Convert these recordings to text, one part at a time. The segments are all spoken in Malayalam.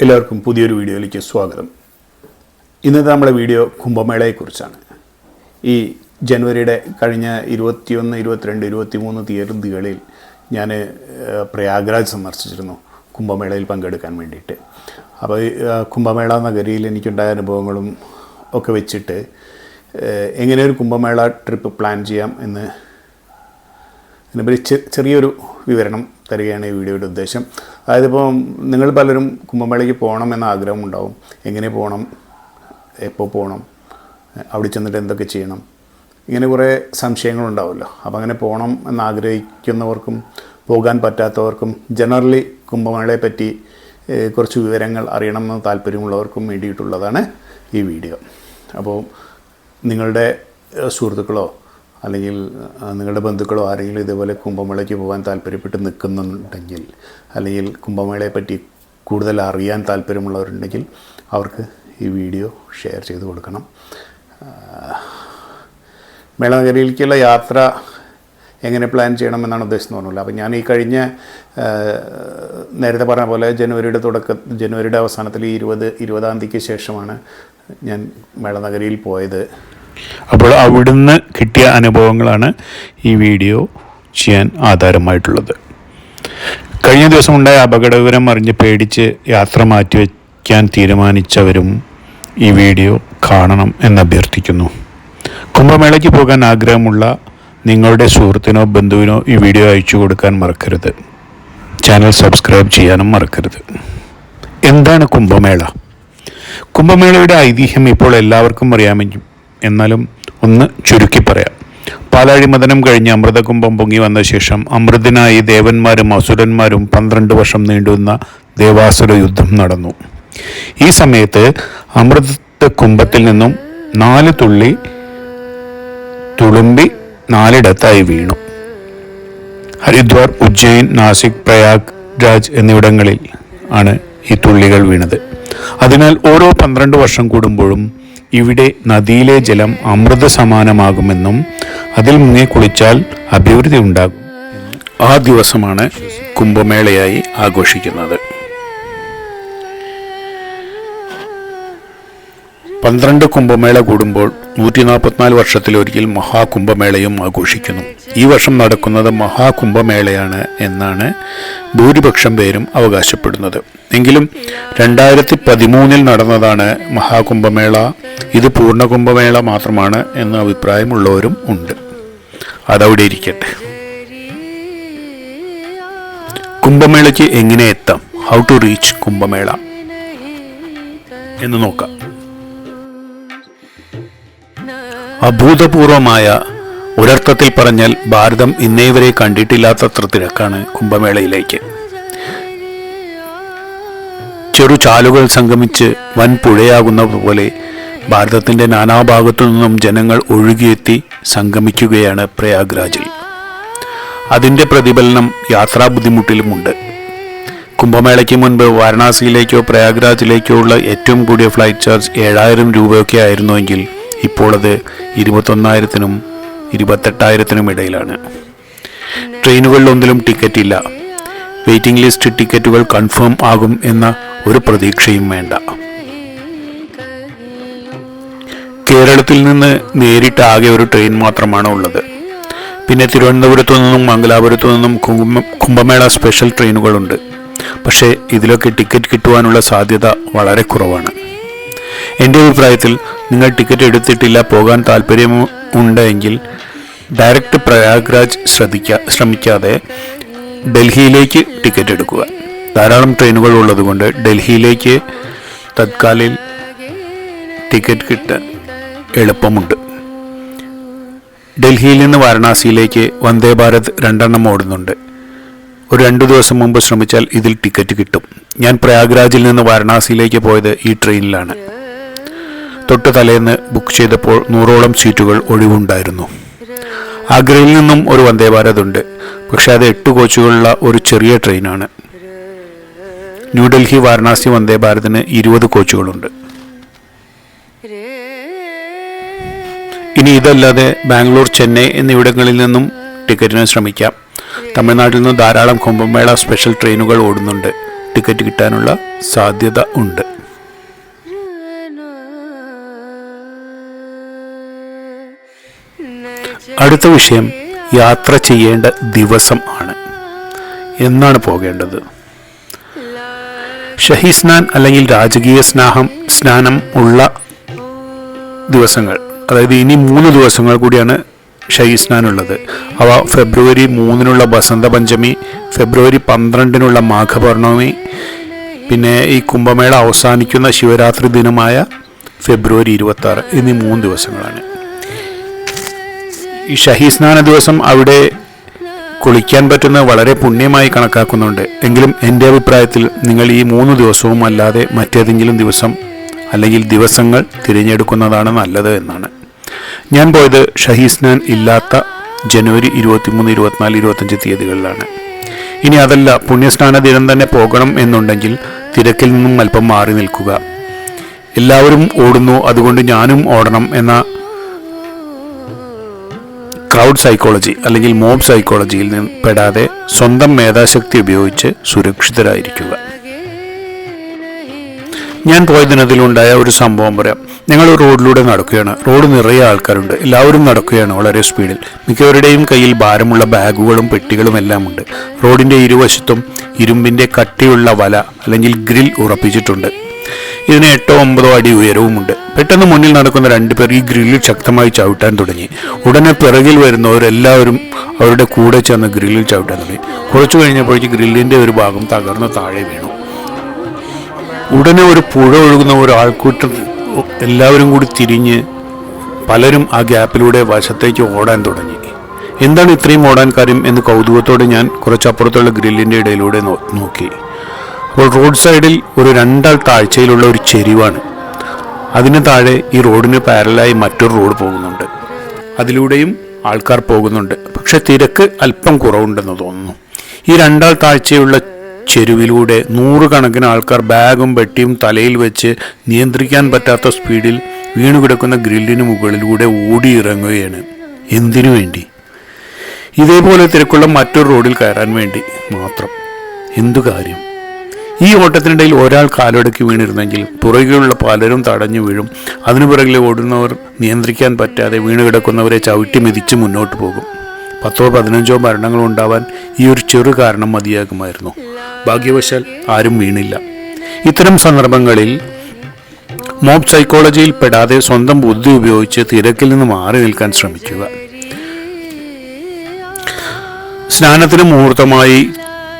എല്ലാവർക്കും പുതിയൊരു വീഡിയോയിലേക്ക് സ്വാഗതം. ഇന്നത്തെ നമ്മുടെ വീഡിയോ കുംഭമേളയെക്കുറിച്ചാണ്. ഈ ജനുവരിയുടെ കഴിഞ്ഞ ഇരുപത്തിയൊന്ന് ഇരുപത്തിരണ്ട് ഇരുപത്തിമൂന്ന് തീയതികളിൽ ഞാൻ പ്രയാഗ്രാജ് സന്ദർശിച്ചിരുന്നു കുംഭമേളയിൽ പങ്കെടുക്കാൻ വേണ്ടിയിട്ട്. അപ്പോൾ കുംഭമേള നഗരിയിൽ എനിക്കുണ്ടായ അനുഭവങ്ങളും ഒക്കെ വെച്ചിട്ട് എങ്ങനെ ഒരു കുംഭമേള ട്രിപ്പ് പ്ലാൻ ചെയ്യാം എന്ന് ഇതിനെപ്പറ്റി ചെറിയൊരു വിവരണം തരികയാണ് ഈ വീഡിയോയുടെ ഉദ്ദേശം. അതായത് ഇപ്പോൾ നിങ്ങൾ പലരും കുംഭമേളയ്ക്ക് പോകണം എന്ന ആഗ്രഹം ഉണ്ടാവും എങ്ങനെ പോകണം? എപ്പോൾ പോകണം? അവിടെ ചെന്നിട്ട് എന്തൊക്കെ ചെയ്യണം? ഇങ്ങനെ കുറേ സംശയങ്ങളുണ്ടാവുമല്ലോ. അപ്പോൾ അങ്ങനെ പോകണം എന്ന് ആഗ്രഹിക്കുന്നവർക്കും പോകാൻ പറ്റാത്തവർക്കും ജനറലി കുംഭമേളയെ പറ്റി കുറച്ച് വിവരങ്ങൾ അറിയണമെന്ന് താല്പര്യമുള്ളവർക്കും വേണ്ടിയിട്ടുള്ളതാണ് ഈ വീഡിയോ. അപ്പോൾ നിങ്ങളുടെ സുഹൃത്തുക്കളോ അല്ലെങ്കിൽ നിങ്ങളുടെ ബന്ധുക്കളോ ആരെങ്കിലും ഇതേപോലെ കുംഭമേളയ്ക്ക് പോകാൻ താല്പര്യപ്പെട്ട് നിൽക്കുന്നുണ്ടെങ്കിൽ അല്ലെങ്കിൽ കുംഭമേളയെപ്പറ്റി കൂടുതൽ അറിയാൻ താല്പര്യമുള്ളവരുണ്ടെങ്കിൽ അവർക്ക് ഈ വീഡിയോ ഷെയർ ചെയ്ത് കൊടുക്കണം. മേളനഗരിയിലേക്കുള്ള യാത്ര എങ്ങനെ പ്ലാൻ ചെയ്യണമെന്നാണ് ഉദ്ദേശിച്ചത് പറഞ്ഞില്ല. അപ്പോൾ ഞാൻ ഈ കഴിഞ്ഞ നേരത്തെ പറഞ്ഞ പോലെ ജനുവരിയുടെ തുടക്ക ജനുവരിയുടെ അവസാനത്തിൽ ഇരുപത് ഇരുപതാം തീയതിക്ക് ശേഷമാണ് ഞാൻ മേളനഗരിയിൽ പോയത്. അപ്പോൾ അവിടുന്ന് കിട്ടിയ അനുഭവങ്ങളാണ് ഈ വീഡിയോ ചെയ്യാൻ ആധാരമായിട്ടുള്ളത്. കഴിഞ്ഞ ദിവസം ഉണ്ടായ അപകടകരം അറിഞ്ഞ് പേടിച്ച് യാത്ര മാറ്റിവെക്കാൻ തീരുമാനിച്ചവരും ഈ വീഡിയോ കാണണം എന്ന് അഭ്യർത്ഥിക്കുന്നു കുംഭമേളയ്ക്ക് പോകാൻ ആഗ്രഹമുള്ള നിങ്ങളുടെ സുഹൃത്തിനോ ബന്ധുവിനോ ഈ വീഡിയോ അയച്ചു കൊടുക്കാൻ മറക്കരുത്. ചാനൽ സബ്സ്ക്രൈബ് ചെയ്യാനും മറക്കരുത്. എന്താണ് കുംഭമേള? കുംഭമേളയുടെ ഐതിഹ്യം ഇപ്പോൾ എല്ലാവർക്കും അറിയാമെങ്കിലും എന്നാലും ഒന്ന് ചുരുക്കി പറയാം. പാലാഴിമതനം കഴിഞ്ഞ് അമൃതകുംഭം പൊങ്ങി വന്ന ശേഷം അമൃതനായി ദേവന്മാരും അസുരന്മാരും പന്ത്രണ്ട് വർഷം നീണ്ടുവന്ന ദേവാസുര യുദ്ധം നടന്നു. ഈ സമയത്ത് അമൃത കുംഭത്തിൽ നിന്നും നാല് തുള്ളി തുളുമ്പി നാലിടത്തായി വീണു. ഹരിദ്വാർ ഉജ്ജയിൻ നാസിക് പ്രയാഗ് രാജ് എന്നിവിടങ്ങളിൽ ആണ് ഈ തുള്ളികൾ വീണത്. അതിനാൽ ഓരോ പന്ത്രണ്ട് വർഷം കൂടുമ്പോഴും ഇവിടെ നദിയിലെ ജലം അമൃത സമാനമാകുമെന്നും അതിൽ മുങ്ങി കുളിച്ചാൽ അഭിവൃദ്ധി ഉണ്ടാകും. ആ ദിവസമാണ് കുംഭമേളയായി ആഘോഷിക്കുന്നത്. പന്ത്രണ്ട് കുംഭമേള കൂടുമ്പോൾ നൂറ്റി നാൽപ്പത്തിനാല് വർഷത്തിലൊരിക്കൽ മഹാകുംഭമേളയും ആഘോഷിക്കുന്നു. ഈ വർഷം നടക്കുന്നത് മഹാകുംഭമേളയാണ് എന്നാണ് ഭൂരിപക്ഷം പേരും അവകാശപ്പെടുന്നത്. എങ്കിലും രണ്ടായിരത്തി പതിമൂന്നിൽ നടന്നതാണ് മഹാകുംഭമേള. ഇത് പൂർണകുംഭമേള മാത്രമാണ് എന്ന അഭിപ്രായമുള്ളവരും ഉണ്ട്. അതവിടെ ഇരിക്കട്ടെ. കുംഭമേളയ്ക്ക് എങ്ങനെ എത്താം? How to reach Kumbh Mela? എന്ന് നോക്കാം. അഭൂതപൂർവമായ ഒരർത്ഥത്തിൽ പറഞ്ഞാൽ ഭാരതം ഇന്നേ വരെ കണ്ടിട്ടില്ലാത്തത്ര തിരക്കാണ് കുംഭമേളയിലേക്ക്. ചെറു ചാലുകൾ സംഗമിച്ച് വൻ പുഴയാകുന്ന പോലെ ഭാരതത്തിന്റെ നാനാഭാഗത്തു നിന്നും ജനങ്ങൾ ഒഴുകിയെത്തി സംഗമിക്കുകയാണ് പ്രയാഗ്രാജിൽ. അതിന്റെ പ്രതിഫലനം യാത്രാ ബുദ്ധിമുട്ടിലുമുണ്ട്. കുംഭമേളയ്ക്ക് മുൻപ് വാരണാസിയിലേക്കോ പ്രയാഗ്രാജിലേക്കോ ഉള്ള ഏറ്റവും കൂടിയ ഫ്ലൈറ്റ് ചാർജ് ഏഴായിരം രൂപയൊക്കെ ആയിരുന്നുവെങ്കിൽ ഇപ്പോൾ അത് ഇരുപത്തൊന്നായിരത്തിനും ഇരുപത്തെട്ടായിരത്തിനും ഇടയിലാണ്. ട്രെയിനുകളിലൊന്നിലും ടിക്കറ്റ് ഇല്ല. വെയിറ്റിംഗ് ലിസ്റ്റ് ടിക്കറ്റുകൾ കൺഫേം ആകും എന്ന ഒരു പ്രതീക്ഷയും വേണ്ട. കേരളത്തിൽ നിന്ന് നേരിട്ട് ആകെ ഒരു ട്രെയിൻ മാത്രമാണ് ഉള്ളത്. പിന്നെ തിരുവനന്തപുരത്തു നിന്നും മംഗലാപുരത്തു നിന്നും കുംഭ കുംഭമേള സ്പെഷ്യൽ ട്രെയിനുകളുണ്ട്. പക്ഷേ ഇതിലൊക്കെ ടിക്കറ്റ് കിട്ടുവാനുള്ള സാധ്യത വളരെ കുറവാണ്. എന്റെ അഭിപ്രായത്തിൽ നിങ്ങൾ ടിക്കറ്റ് എടുത്തിട്ടില്ല പോകാൻ താല്പര്യം ഉണ്ടെങ്കിൽ ഡയറക്റ്റ് പ്രയാഗ്രാജ് ശ്രദ്ധിക്കാ ശ്രമിക്കാതെ ഡൽഹിയിലേക്ക് ടിക്കറ്റ് എടുക്കുക. ധാരാളം ട്രെയിനുകൾ ഉള്ളതുകൊണ്ട് ഡൽഹിയിലേക്ക് തത്കാലിൽ ടിക്കറ്റ് കിട്ടാൻ എളുപ്പമുണ്ട്. ഡൽഹിയിൽ നിന്ന് വാരണാസിയിലേക്ക് വന്ദേ ഭാരത് രണ്ടെണ്ണം ഓടുന്നുണ്ട്. ഒരു രണ്ടു ദിവസം മുമ്പ് ശ്രമിച്ചാൽ ഇതിൽ ടിക്കറ്റ് കിട്ടും. ഞാൻ പ്രയാഗ്രാജിൽ നിന്ന് വാരണാസിയിലേക്ക് പോയത് ഈ ട്രെയിനിലാണ് തൊട്ട് തലേന്ന് ബുക്ക് ചെയ്തപ്പോൾ നൂറോളം സീറ്റുകൾ ഒഴിവുണ്ടായിരുന്നു. ആഗ്രയിൽ നിന്നും ഒരു വന്ദേ ഭാരത് ഉണ്ട്. പക്ഷേ അത് എട്ട് കോച്ചുകളുള്ള ഒരു ചെറിയ ട്രെയിനാണ്. ന്യൂഡൽഹി വാരണാസി വന്ദേ ഭാരതിന് ഇരുപത് കോച്ചുകളുണ്ട്. ഇനി ഇതല്ലാതെ ബാംഗ്ലൂർ ചെന്നൈ എന്നിവിടങ്ങളിൽ നിന്നും ടിക്കറ്റിന് ശ്രമിക്കാം. തമിഴ്നാട്ടിൽ നിന്ന് ധാരാളം കുംഭമേള സ്പെഷ്യൽ ട്രെയിനുകൾ ഓടുന്നുണ്ട്. ടിക്കറ്റ് കിട്ടാനുള്ള സാധ്യത ഉണ്ട്. അടുത്ത വിഷയം യാത്ര ചെയ്യേണ്ട ദിവസം ആണ്. എന്നാണ് പോകേണ്ടത്. ഷഹി സ്നാൻ അല്ലെങ്കിൽ രാജകീയ സ്നാഹം സ്നാനം ഉള്ള ദിവസങ്ങൾ. അതായത് ഇനി മൂന്ന് ദിവസങ്ങൾ കൂടിയാണ് ഷഹി സ്നാൻ ഉള്ളത്. അവ ഫെബ്രുവരി മൂന്നിനുള്ള ബസന്ത പഞ്ചമി ഫെബ്രുവരി പന്ത്രണ്ടിനുള്ള മാഘപൂർണമി പിന്നെ ഈ കുംഭമേള അവസാനിക്കുന്ന ശിവരാത്രി ദിനമായ ഫെബ്രുവരി ഇരുപത്തി ആറ് എന്നീ മൂന്ന് ദിവസങ്ങളാണ്. ഈ ഷഹി സ്നാന ദിവസം അവിടെ കുളിക്കാൻ പറ്റുന്ന വളരെ പുണ്യമായി കണക്കാക്കുന്നുണ്ട്. എങ്കിലും എന്റെ അഭിപ്രായത്തിൽ നിങ്ങൾ ഈ മൂന്ന് ദിവസവും അല്ലാതെ മറ്റേതെങ്കിലും ദിവസം അല്ലെങ്കിൽ ദിവസങ്ങൾ തിരഞ്ഞെടുക്കുന്നതാണ് നല്ലത് എന്നാണ്. ഞാൻ പോയത് ഷഹി സ്നാൻ ഇല്ലാത്ത ജനുവരി ഇരുപത്തിമൂന്ന് ഇരുപത്തിനാല് ഇരുപത്തഞ്ച് തീയതികളിലാണ്. ഇനി അതല്ല പുണ്യസ്നാന ദിനം തന്നെ പോകണം എന്നുണ്ടെങ്കിൽ തിരക്കിൽ നിന്നും അല്പം മാറി നിൽക്കുക. എല്ലാവരും ഓടുന്നു അതുകൊണ്ട് ഞാനും ഓടണം എന്ന ക്രൗഡ് സൈക്കോളജി അല്ലെങ്കിൽ മോബ് സൈക്കോളജിയിൽ നിന്ന് പെടാതെ സ്വന്തം മേധാശക്തി ഉപയോഗിച്ച് സുരക്ഷിതരായിരിക്കുക. ഞാൻ പോയ ദിനത്തിലുണ്ടായ ഒരു സംഭവം പറയാം. ഞങ്ങൾ റോഡിലൂടെ നടക്കുകയാണ്. റോഡ് നിറയെ ആൾക്കാരുണ്ട്. എല്ലാവരും നടക്കുകയാണ് വളരെ സ്പീഡിൽ. മിക്കവരുടെയും കയ്യിൽ ഭാരമുള്ള ബാഗുകളും പെട്ടികളും എല്ലാം ഉണ്ട്. റോഡിന്റെ ഇരുവശത്തും ഇരുമ്പിന്റെ കട്ടിയുള്ള വല അല്ലെങ്കിൽ ഗ്രിൽ ഉറപ്പിച്ചിട്ടുണ്ട്. ഇതിന് എട്ടോ ഒമ്പതോ അടി ഉയരവുമുണ്ട്. പെട്ടെന്ന് മുന്നിൽ നടക്കുന്ന രണ്ടുപേർ ഈ ഗ്രില്ലിൽ ശക്തമായി ചവിട്ടാൻ തുടങ്ങി. ഉടനെ പിറകിൽ വരുന്നവരെല്ലാവരും അവരുടെ കൂടെ ചെന്ന് ഗ്രില്ലിൽ ചവിട്ടാൻ തുടങ്ങി. കുറച്ചു കഴിഞ്ഞപ്പോഴേക്ക് ഗ്രില്ലിന്റെ ഒരു ഭാഗം തകർന്ന് താഴെ വീണു. ഉടനെ ഒരു പുഴ ഒഴുകുന്ന ഒരു ആൾക്കൂട്ടം എല്ലാവരും കൂടി തിരിഞ്ഞ് പലരും ആ ഗ്യാപ്പിലൂടെ വശത്തേക്ക് ഓടാൻ തുടങ്ങി. എന്താണ് ഇത്രയും ഓടാൻ കാര്യം എന്ന് കൗതുകത്തോടെ ഞാൻ കുറച്ചപ്പുറത്തുള്ള ഗ്രില്ലിന്റെ ഇടയിലൂടെ നോക്കി. അപ്പോൾ റോഡ് സൈഡിൽ ഒരു രണ്ടാൾ താഴ്ചയിലുള്ള ഒരു ചെരിവാണ്. അതിന് താഴെ ഈ റോഡിന് പാരലായി മറ്റൊരു റോഡ് പോകുന്നുണ്ട്. അതിലൂടെയും ആൾക്കാർ പോകുന്നുണ്ട്. പക്ഷെ തിരക്ക് അല്പം കുറവുണ്ടെന്ന് തോന്നുന്നു. ഈ രണ്ടാൾ താഴ്ചയുള്ള ചെരുവിലൂടെ നൂറുകണക്കിന് ആൾക്കാർ ബാഗും പെട്ടിയും തലയിൽ വെച്ച് നിയന്ത്രിക്കാൻ പറ്റാത്ത സ്പീഡിൽ വീണുകിടക്കുന്ന ഗ്രില്ലിന് മുകളിലൂടെ ഓടിയിറങ്ങുകയാണ്. എന്തിനു വേണ്ടി? ഇതേപോലെ തിരക്കുള്ള മറ്റൊരു റോഡിൽ കയറാൻ വേണ്ടി മാത്രം. എന്തു കാര്യം? ഈ ഓട്ടത്തിനിടയിൽ ഒരാൾ കാലൊടക്കി വീണിരുന്നെങ്കിൽ പുറകിലുള്ള പലരും തടഞ്ഞു വീഴും. അതിനു പിറകിലെ ഓടുന്നവർ നിയന്ത്രിക്കാൻ പറ്റാതെ വീണ് കിടക്കുന്നവരെ ചവിട്ടി മെതിച്ച് മുന്നോട്ട് പോകും. പത്തോ പതിനഞ്ചോ മരണങ്ങൾ ഉണ്ടാവാൻ ഈ ഒരു ചെറു കാരണം മതിയാകുമായിരുന്നു. ഭാഗ്യവശാൽ ആരും വീണില്ല. ഇത്തരം സന്ദർഭങ്ങളിൽ മോബ് സൈക്കോളജിയിൽ പെടാതെ സ്വന്തം ബുദ്ധി ഉപയോഗിച്ച് തിരക്കിൽ നിന്ന് മാറി നിൽക്കാൻ ശ്രമിക്കുക. സ്നാനത്തിന് മുഹൂർത്തമായി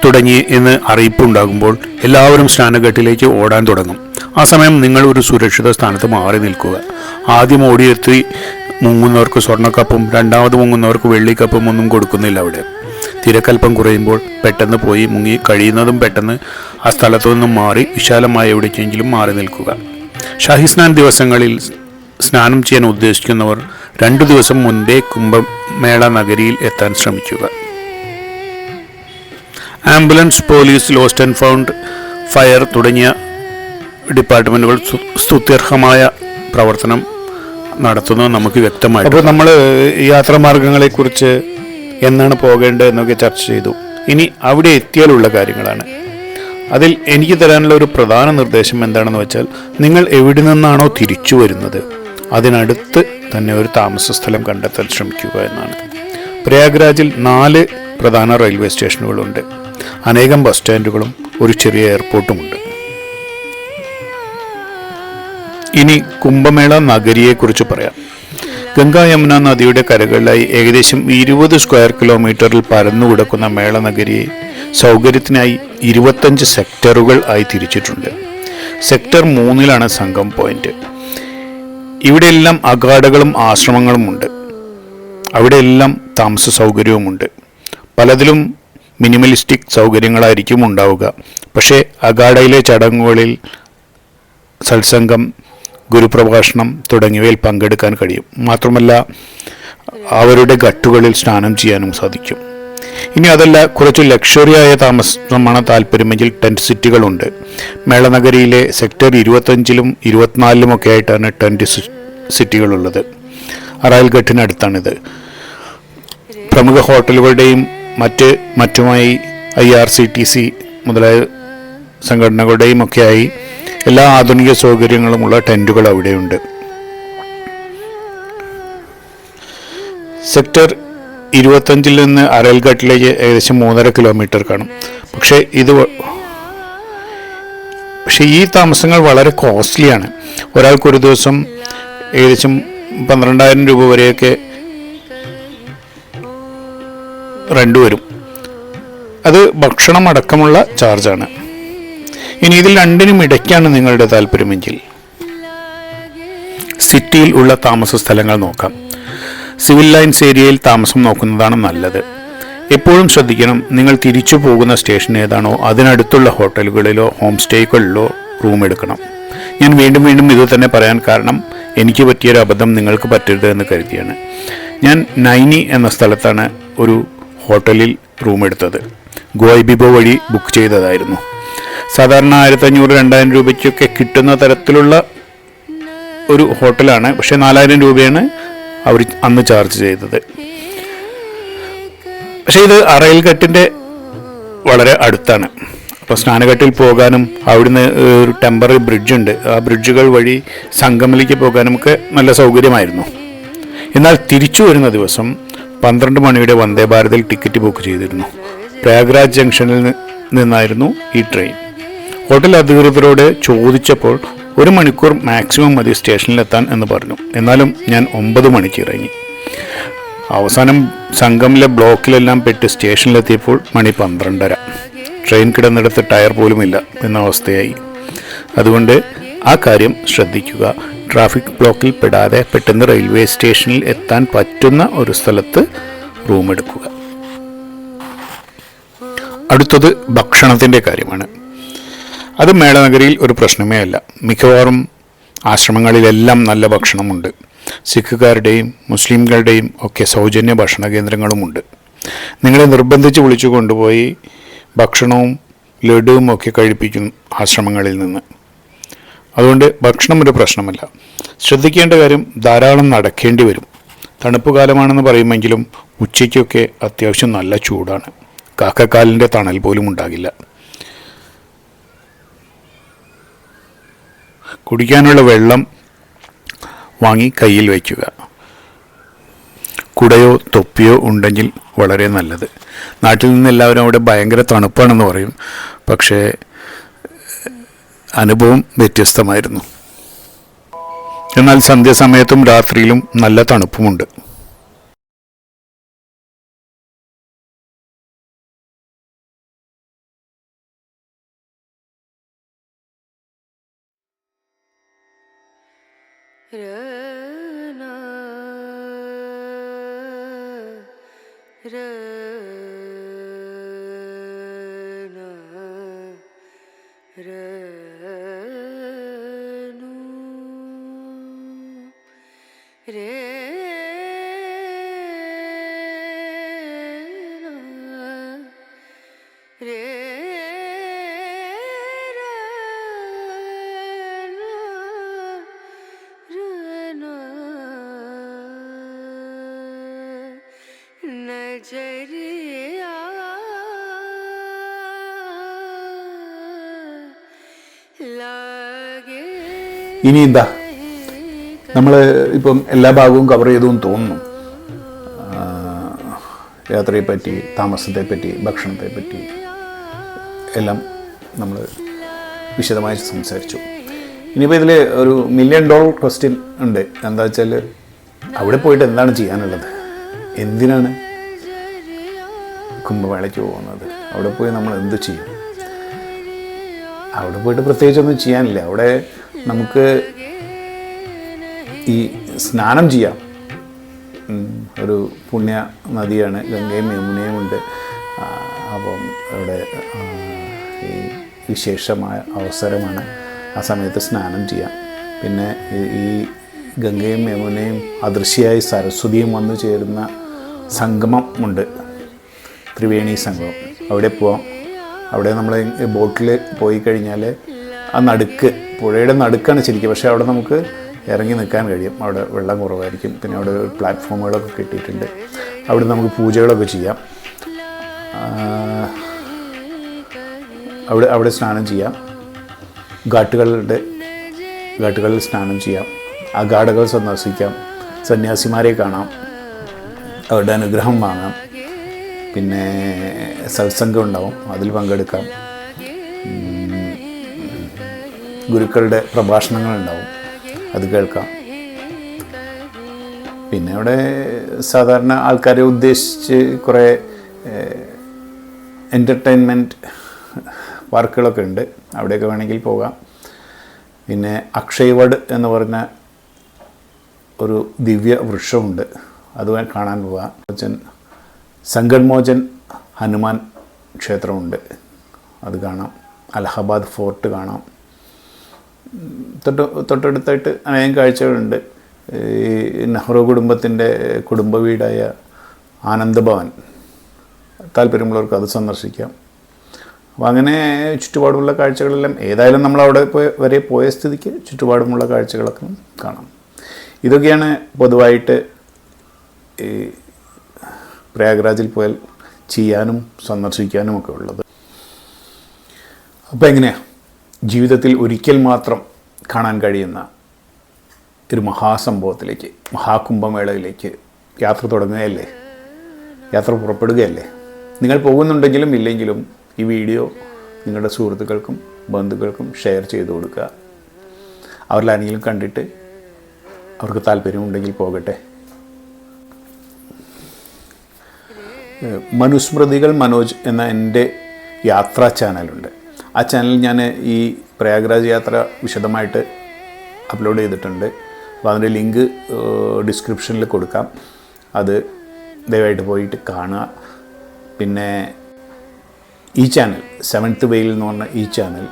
തുടങ്ങി എന്ന് അറിയിപ്പുണ്ടാകുമ്പോൾ എല്ലാവരും സ്നാനഘട്ടിലേക്ക് ഓടാൻ തുടങ്ങും. ആ സമയം നിങ്ങൾ ഒരു സുരക്ഷിത സ്ഥാനത്ത് മാറി നിൽക്കുക. ആദ്യം ഓടിയെത്തി മുങ്ങുന്നവർക്ക് സ്വർണക്കപ്പും രണ്ടാമത് മുങ്ങുന്നവർക്ക് വെള്ളിക്കപ്പും ഒന്നും കൊടുക്കുന്നില്ല അവിടെ. തിരക്കൽപ്പം കുറയുമ്പോൾ പെട്ടെന്ന് പോയി മുങ്ങി കഴിയുന്നതും പെട്ടെന്ന് ആ സ്ഥലത്തു നിന്നും മാറി വിശാലമായ എവിടേക്കെങ്കിലും മാറി നിൽക്കുക. ഷാഹിസ്നാൻ ദിവസങ്ങളിൽ സ്നാനം ചെയ്യാൻ ഉദ്ദേശിക്കുന്നവർ രണ്ടു ദിവസം മുൻപേ കുംഭമേള നഗരിയിൽ എത്താൻ ശ്രമിക്കുക. Ambulance police lost and found fire തുടങ്ങിയ ഡിപ്പാർട്ട്മെന്റുകൾ സ്തു- സ്തുത്യർഹമായ പ്രവർത്തനം നടത്തുന്നത് നമുക്ക് വ്യക്തമായി അപ്പോൾ നമ്മൾ യാത്രാമാർഗങ്ങളെക്കുറിച്ച് എന്നാണ് പോകേണ്ടത് എന്നൊക്കെ ചർച്ച ചെയ്തു. ഇനി അവിടെ എത്തിയാലുള്ള കാര്യങ്ങളാണ്. അതിൽ എനിക്ക് തരാനുള്ള ഒരു പ്രധാന നിർദ്ദേശം എന്താണെന്ന് വെച്ചാൽ നിങ്ങൾ എവിടെ നിന്നാണോ തിരിച്ചു വരുന്നത് അതിനടുത്ത് തന്നെ ഒരു താമസ സ്ഥലം കണ്ടെത്താൻ ശ്രമിക്കുക എന്നാണ്. പ്രയാഗ്രാജിൽ നാല് പ്രധാന റെയിൽവേ സ്റ്റേഷനുകളുണ്ട്. അനേകം ബസ് സ്റ്റാൻഡുകളും ഒരു ചെറിയ എയർപോർട്ടുമുണ്ട്. ഇനി കുംഭമേള നഗരിയെക്കുറിച്ച് പറയാം. ഗംഗാ യമുന നദിയുടെ കരകളിലായി ഏകദേശം ഇരുപത് സ്ക്വയർ കിലോമീറ്ററിൽ പരന്നു കിടക്കുന്ന മേള നഗരിയെ സൗകര്യത്തിനായി ഇരുപത്തഞ്ച് സെക്ടറുകൾ ആയി തിരിച്ചിട്ടുണ്ട്. സെക്ടർ മൂന്നിലാണ് സംഘം പോയിന്റ്. ഇവിടെയെല്ലാം അഗാഡകളും ആശ്രമങ്ങളുമുണ്ട്. അവിടെയെല്ലാം താമസ സൗകര്യവുമുണ്ട്. പലതിലും മിനിമലിസ്റ്റിക് സൗകര്യങ്ങളായിരിക്കും ഉണ്ടാവുക. പക്ഷേ അഗാഡയിലെ ചടങ്ങുകളിൽ സത്സംഗം ഗുരുപ്രഭാഷണം തുടങ്ങിയവയിൽ പങ്കെടുക്കാൻ കഴിയും. മാത്രമല്ല അവരുടെ ഘട്ടുകളിൽ സ്നാനം ചെയ്യാനും സാധിക്കും. ഇനി അതല്ല കുറച്ച് ലക്ഷറിയായ താമസമാണ് താല്പര്യമെങ്കിൽ ടെന്റ് സിറ്റികളുണ്ട്. മേളനഗരിയിലെ സെക്ടർ ഇരുപത്തഞ്ചിലും ഇരുപത്തിനാലിലുമൊക്കെ ആയിട്ടാണ് ടെന്റ് സിറ്റികളുള്ളത്. അറായൽഘട്ടിനടുത്താണിത് പ്രമുഖ ഹോട്ടലുകളുടെയും മറ്റ് മറ്റുമായി I R C T C മുതലായ സംഘടനകളുടെയും ഒക്കെയായി എല്ലാ ആധുനിക സൗകര്യങ്ങളുമുള്ള ടെന്റുകൾ അവിടെയുണ്ട്. സെക്ടർ ഇരുപത്തഞ്ചിൽ നിന്ന് അരൽഘട്ടിലേക്ക് ഏകദേശം മൂന്നര കിലോമീറ്റർ കാണും. പക്ഷേ ഇത് പക്ഷേ ഈ താമസങ്ങൾ വളരെ കോസ്റ്റ്ലിയാണ്. ഒരാൾക്കൊരു ദിവസം ഏകദേശം പന്ത്രണ്ടായിരം രൂപ വരെയൊക്കെ റെന്റ് വരും അത് ഭക്ഷണം അടക്കമുള്ള ചാർജാണ്. ഇനി ഇതിൽ രണ്ടിനും ഇടയ്ക്കാണ് നിങ്ങളുടെ താല്പര്യമെങ്കിൽ സിറ്റിയിൽ ഉള്ള താമസ സ്ഥലങ്ങൾ നോക്കാം. സിവിൽ ലൈൻസ് ഏരിയയിൽ താമസം നോക്കുന്നതാണ് നല്ലത്. എപ്പോഴും ശ്രദ്ധിക്കണം നിങ്ങൾ തിരിച്ചു പോകുന്ന സ്റ്റേഷൻ ഏതാണോ അതിനടുത്തുള്ള ഹോട്ടലുകളിലോ ഹോം സ്റ്റേകളിലോ റൂം എടുക്കണം. ഞാൻ വീണ്ടും വീണ്ടും ഇത് തന്നെ പറയാൻ കാരണം എനിക്ക് പറ്റിയൊരു അബദ്ധം നിങ്ങൾക്ക് പറ്റരുത് എന്ന് കരുതിയാണ്. ഞാൻ നൈനി എന്ന സ്ഥലത്താണ് ഒരു ഹോട്ടലിൽ റൂം എടുത്തത് ഗോയ്ബിബോ വഴി ബുക്ക് ചെയ്തതായിരുന്നു. സാധാരണ ആയിരത്തഞ്ഞൂറ് രണ്ടായിരം രൂപയ്ക്കൊക്കെ കിട്ടുന്ന തരത്തിലുള്ള ഒരു ഹോട്ടലാണ്. പക്ഷേ നാലായിരം രൂപയാണ് അവർ അന്ന് ചാർജ് ചെയ്തത്. പക്ഷേ ഇത് അറയിൽഘട്ടിന്റെ വളരെ അടുത്താണ്. അപ്പോൾ സ്നാനഘട്ടിൽ പോകാനും അവിടുന്ന് ഒരു ടെമ്പററി ബ്രിഡ്ജ് ഉണ്ട്. ആ ബ്രിഡ്ജുകൾ വഴി സംഗമിലേക്ക് പോകാനും ഒക്കെ നല്ല സൗകര്യമായിരുന്നു. എന്നാൽ തിരിച്ചു വരുന്ന ദിവസം പന്ത്രണ്ട് മണിയുടെ വന്ദേ ഭാരതിൽ ടിക്കറ്റ് ബുക്ക് ചെയ്തിരുന്നു. പ്രയാഗ്രാജ് ജംഗ്ഷനിൽ നിന്നായിരുന്നു ഈ ട്രെയിൻ. ഹോട്ടൽ അധികൃതരോട് ചോദിച്ചപ്പോൾ ഒരു മണിക്കൂർ മാക്സിമം മതി സ്റ്റേഷനിലെത്താൻ എന്ന് പറഞ്ഞു. എന്നാലും ഞാൻ ഒമ്പത് മണിക്ക് ഇറങ്ങി. അവസാനം സംഘമിലെ ബ്ലോക്കിലെല്ലാം പെട്ട് സ്റ്റേഷനിലെത്തിയപ്പോൾ മണി പന്ത്രണ്ടര. ട്രെയിൻ കിടന്നിടത്ത് ടയർ പോലുമില്ല എന്ന അവസ്ഥയായി. അതുകൊണ്ട് ആ കാര്യം ശ്രദ്ധിക്കുക. ട്രാഫിക് ബ്ലോക്കിൽ പെടാതെ പെട്ടെന്ന് റെയിൽവേ സ്റ്റേഷനിൽ എത്താൻ പറ്റുന്ന ഒരു സ്ഥലത്ത് റൂം എടുക്കുക. അടുത്തത് ഭക്ഷണത്തിന്റെ കാര്യമാണ്. അത് മേളനഗരിയിൽ ഒരു പ്രശ്നമേ അല്ല. മിക്കവാറും ആശ്രമങ്ങളിലെല്ലാം നല്ല ഭക്ഷണമുണ്ട്. സിഖുകാരുടെയും മുസ്ലിംകളുടെയും ഒക്കെ സൗജന്യ ഭക്ഷണ കേന്ദ്രങ്ങളുമുണ്ട്. നിങ്ങളെ നിർബന്ധിച്ച് വിളിച്ചു കൊണ്ടുപോയി ഭക്ഷണവും ലഡുവും ഒക്കെ കഴിപ്പിക്കും ആശ്രമങ്ങളിൽ നിന്ന്. അതുകൊണ്ട് ഭക്ഷണം ഒരു പ്രശ്നമല്ല. ശ്രദ്ധിക്കേണ്ട കാര്യം ധാരാളം നടക്കേണ്ടി വരും. തണുപ്പ് കാലമാണെന്ന് പറയുമെങ്കിലും ഉച്ചയ്ക്കൊക്കെ അത്യാവശ്യം നല്ല ചൂടാണ്. കാക്കക്കാലിന്റെ തണൽ പോലും ഉണ്ടാകില്ല. കുടിക്കാനുള്ള വെള്ളം വാങ്ങി കയ്യിൽ വയ്ക്കുക. കുടയോ തൊപ്പിയോ ഉണ്ടെങ്കിൽ വളരെ നല്ലത്. നാട്ടിൽ നിന്ന് എല്ലാവരും അവിടെ ഭയങ്കര തണുപ്പാണെന്ന് പറയും. പക്ഷേ അനുഭവം വ്യത്യസ്തമായിരുന്നു. എന്നാൽ സന്ധ്യാസമയത്തും രാത്രിയിലും നല്ല തണുപ്പുമുണ്ട്. ലാഗേ ഇനി എന്താ നമ്മൾ ഇപ്പം എല്ലാ ഭാഗവും കവർ ചെയ്തു എന്ന് തോന്നുന്നു യാത്രയെപ്പറ്റി താമസത്തെപ്പറ്റി ഭക്ഷണത്തെപ്പറ്റി എല്ലാം നമ്മൾ വിശദമായി സംസാരിച്ചു. ഇനിയിപ്പോൾ ഇതിൽ ഒരു മില്യൺ ഡോളർ ക്വസ്റ്റ്യൻ ഉണ്ട്. എന്താ വെച്ചാൽ അവിടെ പോയിട്ട് എന്താണ് ചെയ്യാനുള്ളത്? എന്തിനാണ് കുംഭമേളയ്ക്ക് പോകുന്നത്? അവിടെ പോയി നമ്മൾ എന്ത് ചെയ്യും? അവിടെ പോയിട്ട് പ്രത്യേകിച്ചൊന്നും ചെയ്യാനില്ല. അവിടെ നമുക്ക് ഈ സ്നാനം ചെയ്യാം. ഒരു പുണ്യ നദിയാണ് ഗംഗയും യമുനയും ഉണ്ട്. അപ്പം ഇവിടെ ഈ വിശേഷമായ അവസരമാണ് ആ സമയത്ത് സ്നാനം ചെയ്യാം. പിന്നെ ഈ ഗംഗയും യമുനയും അദൃശ്യയായി സരസ്വതിയും വന്നു ചേരുന്ന സംഗമം ഉണ്ട്. ത്രിവേണി സംഗമം. അവിടെ പോവാം. അവിടെ നമ്മൾ ബോട്ടിൽ പോയി കഴിഞ്ഞാൽ ആ നടുക്ക് പുഴയുടെ നടുക്കാണ് ശരിക്കും. പക്ഷേ അവിടെ നമുക്ക് ഇറങ്ങി നിൽക്കാൻ കഴിയും. അവിടെ വെള്ളം കുറവായിരിക്കും. പിന്നെ അവിടെ പ്ലാറ്റ്ഫോമുകളൊക്കെ കിട്ടിയിട്ടുണ്ട്. അവിടെ നമുക്ക് പൂജകളൊക്കെ ചെയ്യാം. അവിടെ അവിടെ സ്നാനം ചെയ്യാം. ഘാട്ടുകളുടെ ഘാട്ടുകളിൽ സ്നാനം ചെയ്യാം. ആ ഘാടകൾ സന്ദർശിക്കാം. സന്യാസിമാരെ കാണാം. അവരുടെ അനുഗ്രഹം വാങ്ങാം. പിന്നെ സത്സംഗം ഉണ്ടാവും. അതിൽ പങ്കെടുക്കാം. ഗുരുക്കളുടെ പ്രഭാഷണങ്ങൾ ഉണ്ടാവും. അത് കേൾക്കാം. പിന്നെ അവിടെ സാധാരണ ആൾക്കാരെ ഉദ്ദേശിച്ച് കുറേ എന്റർടൈൻമെന്റ് പാർക്കുകളൊക്കെ ഉണ്ട്. അവിടെയൊക്കെ വേണമെങ്കിൽ പോകാം. പിന്നെ അക്ഷയവട് എന്ന് പറഞ്ഞ ഒരു ദിവ്യ വൃക്ഷമുണ്ട്. അത് കാണാൻ പോകാം മോചൻ സങ്കൺമോചൻ ഹനുമാൻ ക്ഷേത്രമുണ്ട്. അത് കാണാം. അലഹബാദ് ഫോർട്ട് കാണാം. തൊട്ട് തൊട്ടടുത്തായിട്ട് അനേകം കാഴ്ചകളുണ്ട്. ഈ നെഹ്റു കുടുംബത്തിന്റെ കുടുംബ വീടായ ആനന്ദഭവൻ. താല്പര്യമുള്ളവർക്ക് അത് സന്ദർശിക്കാം. അപ്പോൾ അങ്ങനെ ചുറ്റുപാടുമുള്ള കാഴ്ചകളെല്ലാം ഏതായാലും നമ്മൾ അവിടെ പോയ വരെ പോയ സ്ഥിതിക്ക് ചുറ്റുപാടുമുള്ള കാഴ്ചകളൊക്കെ കാണാം. ഇതൊക്കെയാണ് പൊതുവായിട്ട് ഈ പ്രയാഗ്രാജിൽ പോയാൽ ചെയ്യാനും സന്ദർശിക്കാനും ഒക്കെ ഉള്ളത്. അപ്പോൾ എങ്ങനെയാണ് ജീവിതത്തിൽ ഒരിക്കൽ മാത്രം കാണാൻ കഴിയുന്ന ഒരു മഹാസംഭവത്തിലേക്ക് മഹാകുംഭമേളയിലേക്ക് യാത്ര തുടങ്ങുകയല്ലേ? യാത്ര പുറപ്പെടുകയല്ലേ? നിങ്ങൾ പോകുന്നുണ്ടെങ്കിലും ഇല്ലെങ്കിലും ഈ വീഡിയോ നിങ്ങളുടെ സുഹൃത്തുക്കൾക്കും ബന്ധുക്കൾക്കും ഷെയർ ചെയ്ത് കൊടുക്കുക. അവരിലാരെങ്കിലും കണ്ടിട്ട് അവർക്ക് താല്പര്യമുണ്ടെങ്കിൽ പോകട്ടെ. മനുസ്മൃതികൾ മനോജ് എന്ന എന്റെ യാത്രാ ചാനലുണ്ട്. ആ ചാനൽ ഞാൻ ഈ പ്രയാഗ്രാജ് യാത്ര വിശദമായിട്ട് അപ്ലോഡ് ചെയ്തിട്ടുണ്ട്. അപ്പോൾ അതിന്റെ ലിങ്ക് ഡിസ്ക്രിപ്ഷനിൽ കൊടുക്കാം. അത് ദയവായിട്ട് പോയിട്ട് കാണുക. പിന്നെ ഈ ചാനൽ സെവൻത്ത് വെയിൽ എന്ന് പറഞ്ഞ ഈ ചാനൽ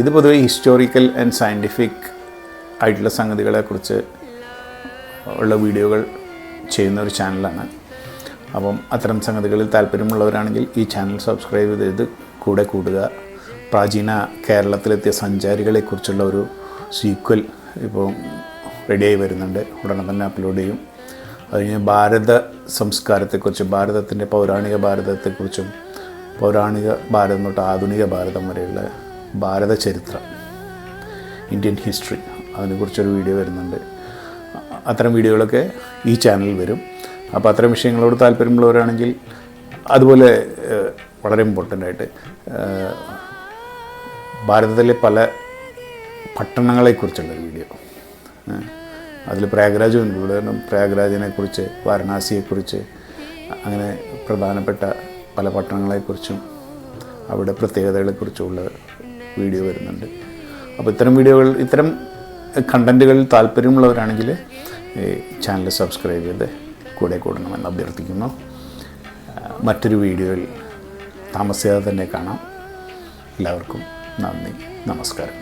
ഇത് പൊതുവെ ഹിസ്റ്റോറിക്കൽ ആൻഡ് സയന്റിഫിക് ആയിട്ടുള്ള സംഗതികളെക്കുറിച്ച് ഉള്ള വീഡിയോകൾ ചെയ്യുന്ന ഒരു ചാനലാണ് അപ്പം അത്തരം സംഗതികളിൽ താല്പര്യമുള്ളവരാണെങ്കിൽ ഈ ചാനൽ സബ്സ്ക്രൈബ് ചെയ്ത് കൂടെ കൂടുക. പ്രാചീന കേരളത്തിലെത്തിയ സഞ്ചാരികളെക്കുറിച്ചുള്ള ഒരു സീക്വൽ ഇപ്പോൾ റെഡിയായി വരുന്നുണ്ട്. ഉടനെ തന്നെ അപ്ലോഡ് ചെയ്യും. അത് കഴിഞ്ഞ് ഭാരത സംസ്കാരത്തെക്കുറിച്ച് ഭാരതത്തിന്റെ പൗരാണിക ഭാരതത്തെക്കുറിച്ചും പൗരാണിക ഭാരതം തൊട്ട് ആധുനിക ഭാരതം വരെയുള്ള ഭാരത ചരിത്രം ഇന്ത്യൻ ഹിസ്റ്ററി അതിനെക്കുറിച്ചൊരു വീഡിയോ വരുന്നുണ്ട്. അത്തരം വീഡിയോകളൊക്കെ ഈ ചാനലിൽ വരും. അപ്പോൾ അത്തരം വിഷയങ്ങളോട് താല്പര്യമുള്ളവരാണെങ്കിൽ അതുപോലെ വളരെ ഇമ്പോർട്ടന്റ് ആയിട്ട് ഭാരതത്തിലെ പല പട്ടണങ്ങളെക്കുറിച്ചുള്ള വീഡിയോ. അതിൽ പ്രയാഗ്രാജും ഉണ്ട് ഇവിടെ പ്രയാഗ്രാജിനെ കുറിച്ച് വാരണാസിയെക്കുറിച്ച് അങ്ങനെ പ്രധാനപ്പെട്ട പല പട്ടണങ്ങളെക്കുറിച്ചും അവിടെ പ്രത്യേകതകളെക്കുറിച്ചുള്ള വീഡിയോ വരുന്നുണ്ട്. അപ്പോൾ ഇത്തരം വീഡിയോകൾ ഇത്തരം കണ്ടന്റുകളിൽ താല്പര്യമുള്ളവരാണെങ്കിൽ ചാനൽ സബ്സ്ക്രൈബ് ചെയ്ത് കൂടെ കൂടണമെന്ന് അഭ്യർത്ഥിക്കുന്നു. മറ്റൊരു വീഡിയോയിൽ താമസിയാതെ തന്നെ കാണാം. എല്ലാവർക്കും നന്ദി. നമസ്കാരം.